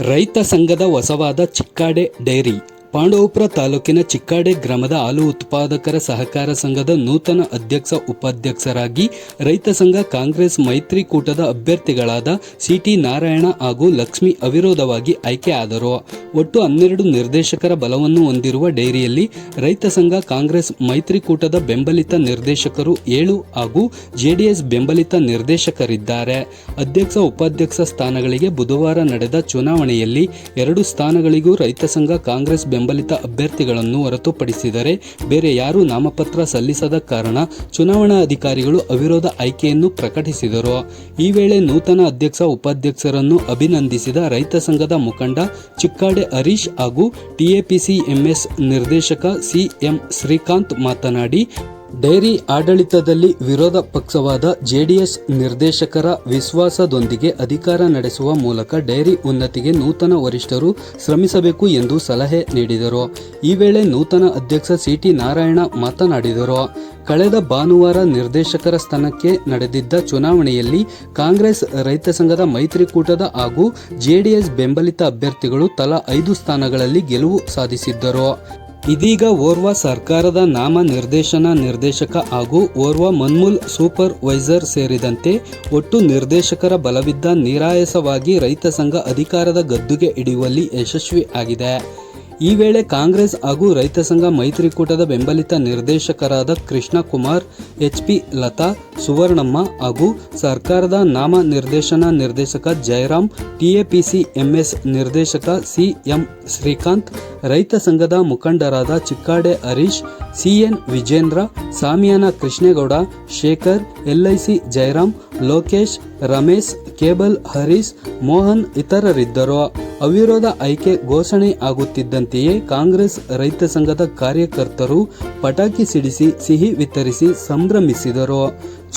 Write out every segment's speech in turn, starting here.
ರೈತ ಸಂಘದ ಹೊಸವಾದ ಚಿಕ್ಕಾಡೆ ಡೈರಿ. ಪಾಂಡವಪುರ ತಾಲೂಕಿನ ಚಿಕ್ಕಾಡೆ ಗ್ರಾಮದ ಹಾಲು ಉತ್ಪಾದಕರ ಸಹಕಾರ ಸಂಘದ ನೂತನ ಅಧ್ಯಕ್ಷ, ಉಪಾಧ್ಯಕ್ಷರಾಗಿ ರೈತ ಸಂಘ ಕಾಂಗ್ರೆಸ್ ಮೈತ್ರಿಕೂಟದ ಅಭ್ಯರ್ಥಿಗಳಾದ ಸಿಟಿ ನಾರಾಯಣ ಹಾಗೂ ಲಕ್ಷ್ಮಿ ಅವಿರೋಧವಾಗಿ ಆಯ್ಕೆಯಾದರು ಒಟ್ಟು ಹನ್ನೆರಡು ನಿರ್ದೇಶಕರ ಬಲವನ್ನು ಹೊಂದಿರುವ ಡೈರಿಯಲ್ಲಿ ರೈತ ಸಂಘ ಕಾಂಗ್ರೆಸ್ ಮೈತ್ರಿಕೂಟದ ಬೆಂಬಲಿತ ನಿರ್ದೇಶಕರು ಏಳು ಹಾಗೂ ಜೆಡಿಎಸ್ ಬೆಂಬಲಿತ ನಿರ್ದೇಶಕರಿದ್ದಾರೆ. ಅಧ್ಯಕ್ಷ, ಉಪಾಧ್ಯಕ್ಷ ಸ್ಥಾನಗಳಿಗೆ ಬುಧವಾರ ನಡೆದ ಚುನಾವಣೆಯಲ್ಲಿ ಎರಡು ಸ್ಥಾನಗಳಿಗೂ ರೈತ ಸಂಘ ಕಾಂಗ್ರೆಸ್ ಬೆಂಬಲಿತ ಅಭ್ಯರ್ಥಿಗಳನ್ನು ಹೊರತುಪಡಿಸಿದರೆ ಬೇರೆ ಯಾರೂ ನಾಮಪತ್ರ ಸಲ್ಲಿಸದ ಕಾರಣ ಚುನಾವಣಾ ಅಧಿಕಾರಿಗಳು ಅವಿರೋಧ ಆಯ್ಕೆಯನ್ನು ಪ್ರಕಟಿಸಿದರು. ಈ ವೇಳೆ ನೂತನ ಅಧ್ಯಕ್ಷ, ಉಪಾಧ್ಯಕ್ಷರನ್ನು ಅಭಿನಂದಿಸಿದ ರೈತ ಸಂಘದ ಮುಖಂಡ ಚಿಕ್ಕಾಡೆ ಹರೀಶ್ ಹಾಗೂ ಟಿಎಪಿಸಿಎಂಎಸ್ ನಿರ್ದೇಶಕ ಸಿಎಂ ಶ್ರೀಕಾಂತ್ ಮಾತನಾಡಿ ಡೈರಿ ಆಡಳಿತದಲ್ಲಿ ವಿರೋಧ ಪಕ್ಷವಾದ ಜೆಡಿಎಸ್ ನಿರ್ದೇಶಕರ ವಿಶ್ವಾಸದೊಂದಿಗೆ ಅಧಿಕಾರ ನಡೆಸುವ ಮೂಲಕ ಡೈರಿ ಉನ್ನತಿಗೆ ನೂತನ ವರಿಷ್ಠರು ಶ್ರಮಿಸಬೇಕು ಎಂದು ಸಲಹೆ ನೀಡಿದರು. ಈ ವೇಳೆ ನೂತನ ಅಧ್ಯಕ್ಷ ಸಿಟಿ ನಾರಾಯಣ ಮಾತನಾಡಿದರು. ಕಳೆದ ಭಾನುವಾರ ನಿರ್ದೇಶಕರ ಸ್ಥಾನಕ್ಕೆ ನಡೆದಿದ್ದ ಚುನಾವಣೆಯಲ್ಲಿ ಕಾಂಗ್ರೆಸ್, ರೈತ ಸಂಘದ ಮೈತ್ರಿಕೂಟದ ಹಾಗೂ ಜೆಡಿಎಸ್ ಬೆಂಬಲಿತ ಅಭ್ಯರ್ಥಿಗಳು ತಲಾ ಐದು ಸ್ಥಾನಗಳಲ್ಲಿ ಗೆಲುವು ಸಾಧಿಸಿದ್ದರು. ಇದೀಗ ಓರ್ವ ಸರ್ಕಾರದ ನಾಮ ನಿರ್ದೇಶನ ನಿರ್ದೇಶಕ ಹಾಗೂ ಓರ್ವ ಮನ್ಮೂಲ್ ಸೂಪರ್ ವೈಸರ್ ಸೇರಿದಂತೆ ಒಟ್ಟು ನಿರ್ದೇಶಕರ ಬಲವಿದ್ದ ನಿರಾಯಸವಾಗಿ ರೈತ ಸಂಘ ಅಧಿಕಾರದ ಗದ್ದುಗೆ ಹಿಡಿಯುವಲ್ಲಿ ಯಶಸ್ವಿ ಆಗಿದೆ. ಈ ವೇಳೆ ಕಾಂಗ್ರೆಸ್ ಹಾಗೂ ರೈತ ಸಂಘ ಮೈತ್ರಿಕೂಟದ ಬೆಂಬಲಿತ ನಿರ್ದೇಶಕರಾದ ಕೃಷ್ಣ ಕುಮಾರ್ ಎಚ್ ಪಿ ಲತಾ, ಸುವರ್ಣಮ್ಮ ಹಾಗೂ ಸರ್ಕಾರದ ನಾಮ ನಿರ್ದೇಶನ ನಿರ್ದೇಶಕ ಜಯರಾಮ್ ಟಿಎಪಿಸಿ ಎಂಎಸ್ ನಿರ್ದೇಶಕ ಸಿಎಂ ಶ್ರೀಕಾಂತ್, ರೈತ ಸಂಘದ ಮುಖಂಡರಾದ Chikkade Harish, CN Vijendra, ಸಾಮಿಯಾನ Krishnegowda, Shekhar LIC Jayaram Lokesh, Ramesh, cable Harish, Mohan ಇತರರಿದ್ದರು. ಅವಿರೋಧ ಆಯ್ಕೆ ಘೋಷಣೆ ಆಗುತ್ತಿದ್ದಂತೆಯೇ ಕಾಂಗ್ರೆಸ್ ರೈತ ಸಂಘದ ಕಾರ್ಯಕರ್ತರು ಪಟಾಕಿ ಸಿಡಿಸಿ, ಸಿಹಿ ವಿತರಿಸಿ ಸಂಭ್ರಮಿಸಿದರು.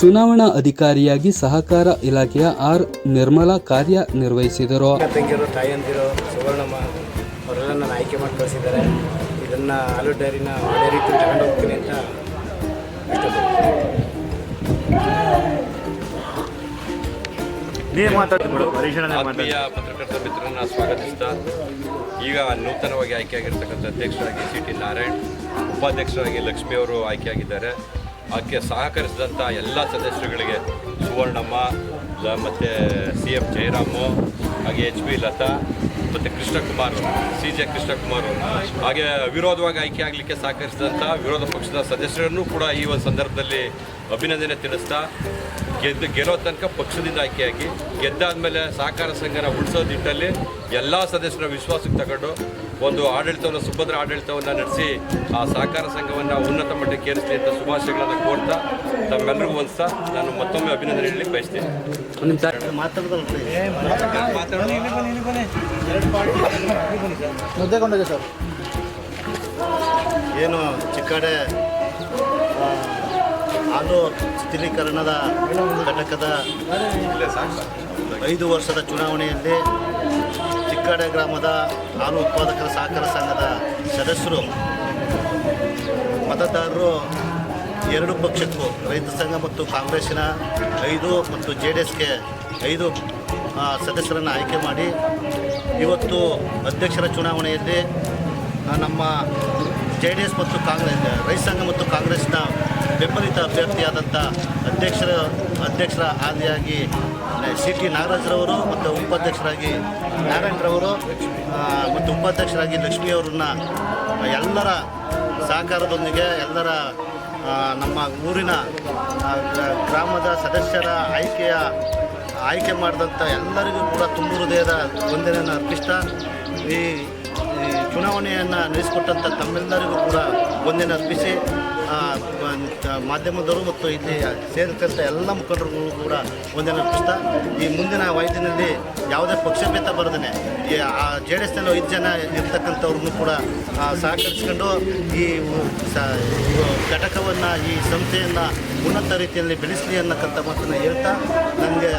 ಚುನಾವಣಾ ಅಧಿಕಾರಿಯಾಗಿ ಸಹಕಾರ ಇಲಾಖೆಯ ಆರ್ ನಿರ್ಮಲಾ ಹೋಗ್ತೀನಿ ಅಂತ ನೀನು ಮಾತಾಡ್ತೀನಿ ಹರೀಶಣ್ಣ ಆತ್ಮೀಯ ಪತ್ರಕರ್ತ ಮಿತ್ರರನ್ನ ಸ್ವಾಗತಿಸ್ತಾ ಈಗ ನೂತನವಾಗಿ ಆಯ್ಕೆಯಾಗಿರ್ತಕ್ಕಂಥ ಅಧ್ಯಕ್ಷರಾಗಿ ಸಿ ಟಿ ನಾರಾಯಣ್ ಉಪಾಧ್ಯಕ್ಷರಾಗಿ ಲಕ್ಷ್ಮಿ ಅವರು ಆಯ್ಕೆಯಾಗಿದ್ದಾರೆ. ಆಕೆ ಸಹಕರಿಸಿದಂಥ ಎಲ್ಲ ಸದಸ್ಯರುಗಳಿಗೆ ಸುವರ್ಣಮ್ಮ ಮತ್ತು ಸಿ ಎಂ ಜಯರಾಮು ಹಾಗೆ ಎಚ್ ಪಿ ಲತಾ ಮತ್ತು ಕೃಷ್ಣಕುಮಾರ್ ಸಿ ಜೆ ಕೃಷ್ಣಕುಮಾರ್ ಹಾಗೆ ವಿರೋಧವಾಗಿ ಆಯ್ಕೆ ಆಗಲಿಕ್ಕೆ ಸಹಕರಿಸಿದಂಥ ವಿರೋಧ ಪಕ್ಷದ ಸದಸ್ಯರನ್ನು ಕೂಡ ಈ ಒಂದು ಸಂದರ್ಭದಲ್ಲಿ ಅಭಿನಂದನೆ ತಿಳಿಸ್ತಾ, ಗೆದ್ದು ಗೆಲ್ಲೋ ತನಕ ಪಕ್ಷದಿಂದ ಆಯ್ಕೆಯಾಗಿ, ಗೆದ್ದಾದ್ಮೇಲೆ ಸಹಕಾರ ಸಂಘನ ಉಳಿಸೋ ನಿಟ್ಟಲ್ಲಿ ಎಲ್ಲ ಸದಸ್ಯರ ವಿಶ್ವಾಸಕ್ಕೆ ತಗೊಂಡು ಒಂದು ಆಡಳಿತವನ್ನು ಸುಭದ್ರ ಆಡಳಿತವನ್ನು ನಡೆಸಿ ಆ ಸಹಕಾರ ಸಂಘವನ್ನು ಉನ್ನತ ಮಟ್ಟಕ್ಕೆ ಏರಿಸಲಿ ಅಂತ ಶುಭಾಶಯಗಳನ್ನು ಕೋರ್ತಾ ತಮ್ಮೆಲ್ಲರಿಗೂ ಒಂದ್ಸಾ ನಾನು ಮತ್ತೊಮ್ಮೆ ಅಭಿನಂದನೆ ಹೇಳಿ ಬಯಸ್ತೇನೆ. ಏನು ಚಿಕ್ಕಡೆ ಆ, ಹಾಲು ಸ್ಥಿರೀಕರಣದ ಘಟಕದ ಐದು ವರ್ಷದ ಚುನಾವಣೆಯಲ್ಲಿ ಚಿಕ್ಕಾಡೆ ಗ್ರಾಮದ ಹಾಲು ಉತ್ಪಾದಕರ ಸಹಕಾರ ಸಂಘದ ಸದಸ್ಯರು, ಮತದಾರರು ಎರಡು ಪಕ್ಷಕ್ಕೂ, ರೈತ ಸಂಘ ಮತ್ತು ಕಾಂಗ್ರೆಸ್ಸಿನ ಐದು ಮತ್ತು ಜೆ ಡಿ ಎಸ್ಗೆ ಐದು ಸದಸ್ಯರನ್ನು ಆಯ್ಕೆ ಮಾಡಿ, ಇವತ್ತು ಅಧ್ಯಕ್ಷರ ಚುನಾವಣೆಯಲ್ಲಿ ನಮ್ಮ ಜೆ ಡಿ ಎಸ್ ಮತ್ತು ಕಾಂಗ್ರೆಸ್, ರೈತ ಸಂಘ ಮತ್ತು ಕಾಂಗ್ರೆಸ್ನ ಬೆಂಬಲಿತ ಅಭ್ಯರ್ಥಿಯಾದಂಥ ಅಧ್ಯಕ್ಷರ ಅಧ್ಯಕ್ಷರ ಆದಿಯಾಗಿ ಸಿ ಟಿ ನಾಗರಾಜ್ರವರು ಮತ್ತು ಉಪಾಧ್ಯಕ್ಷರಾಗಿ ನಾರಾಯಣರವರು ಮತ್ತು ಉಪಾಧ್ಯಕ್ಷರಾಗಿ ಲಕ್ಷ್ಮಿಯವರನ್ನ ಎಲ್ಲರ ಸಹಕಾರದೊಂದಿಗೆ ಎಲ್ಲರ ನಮ್ಮ ಊರಿನ ಗ್ರಾಮದ ಸದಸ್ಯರ ಆಯ್ಕೆಯ, ಆಯ್ಕೆ ಮಾಡಿದಂಥ ಎಲ್ಲರಿಗೂ ಕೂಡ ತುಂಬ ಹೃದಯದ ವಂದನೆಯನ್ನು ಅರ್ಪಿಸ್ತಾ ಈ ಚುನಾವಣೆಯನ್ನು ನಡೆಸಿಕೊಟ್ಟಂಥ ತಮ್ಮೆಲ್ಲರಿಗೂ ಕೂಡ ಒಂದಿನ ಅರ್ಪಿಸಿ ಮಾಧ್ಯಮದವರು ಮತ್ತು ಇಲ್ಲಿ ಸೇರಿದಂಥ ಎಲ್ಲ ಮುಖಂಡರಿಗೂ ಕೂಡ ಒಂದಿನ ಅರ್ಪಿಸ್ತಾ ಈ ಮುಂದಿನ ವಯಸ್ಸಿನಲ್ಲಿ ಯಾವುದೇ ಪಕ್ಷಭೇದ ಬರದೇ ಜೆ ಡಿ ಎಸ್ನಲ್ಲಿ ಐದು ಜನ ಇರ್ತಕ್ಕಂಥವ್ರನ್ನೂ ಕೂಡ ಸಹಕರಿಸಿಕೊಂಡು ಈ ಘಟಕವನ್ನು, ಈ ಸಂಸ್ಥೆಯನ್ನು ಉನ್ನತ ರೀತಿಯಲ್ಲಿ ಬೆಳೆಸಲಿ ಅನ್ನಕ್ಕಂಥ ಮಾತನ್ನು ಹೇಳ್ತಾ ನನಗೆ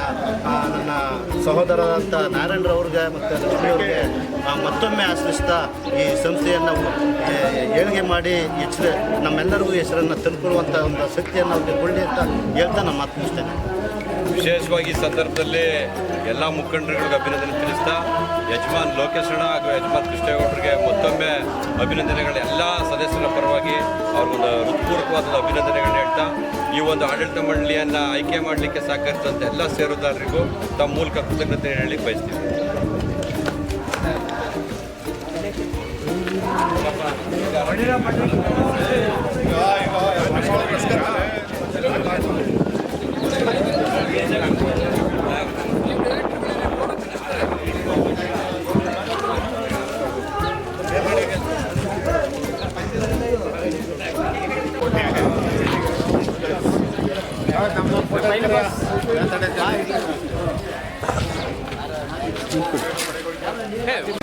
ನನ್ನ ಅಂತ ನಾರಾಯಣರವ್ರಿಗೆ ಮತ್ತು ಲಕ್ಷ್ಮಿಯವ್ರಿಗೆ ಮತ್ತೊಮ್ಮೆ ಆಶ್ರಯಿಸ್ತಾ ಈ ಸಂಸ್ಥೆಯನ್ನು ಏಳಿಗೆ ಮಾಡಿ ಹೆಚ್ಚು ನಮ್ಮೆಲ್ಲರಿಗೂ ಹೆಸರನ್ನು ತಲುಪಿರುವಂಥ ಒಂದು ಶಕ್ತಿಯನ್ನು ಕೊಡಲಿ ಅಂತ ಹೇಳ್ತಾ ನಾನು ಮಾತು ವಿಶೇಷವಾಗಿ ಈ ಸಂದರ್ಭದಲ್ಲಿ ಎಲ್ಲ ಮುಖಂಡರುಗಳಿಗೆ ಅಭಿನಂದನೆ ತಿಳಿಸ್ತಾ, ಯಜಮಾನ್ ಲೋಕೇಶ್ ಅಣ್ಣ ಹಾಗೂ ಯಜಮಾನ್ ಕೃಷ್ಣೇಗೌಡರಿಗೆ ಮತ್ತೊಮ್ಮೆ ಅಭಿನಂದನೆಗಳ ಎಲ್ಲ ಸದಸ್ಯರ ಪರವಾಗಿ ಅವ್ರಿಗೊಂದು ಹೃತ್ಪೂರ್ವಕವಾದ ಅಭಿನಂದನೆಗಳನ್ನ ಹೇಳ್ತಾ, ಈ ಒಂದು ಆಡಳಿತ ಮಂಡಳಿಯನ್ನು ಆಯ್ಕೆ ಮಾಡಲಿಕ್ಕೆ ಸಹಕರಿಸಿದಂಥ ಎಲ್ಲ ಸೇರುದಾರರಿಗೂ ತಮ್ಮ ಮೂಲಕ ಕೃತಜ್ಞತೆ ಹೇಳಿ ಬಯಸ್ತೀವಿ Hey.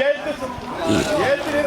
ಹೇಳ್ತು ಹೇಳ್ತೀನಿ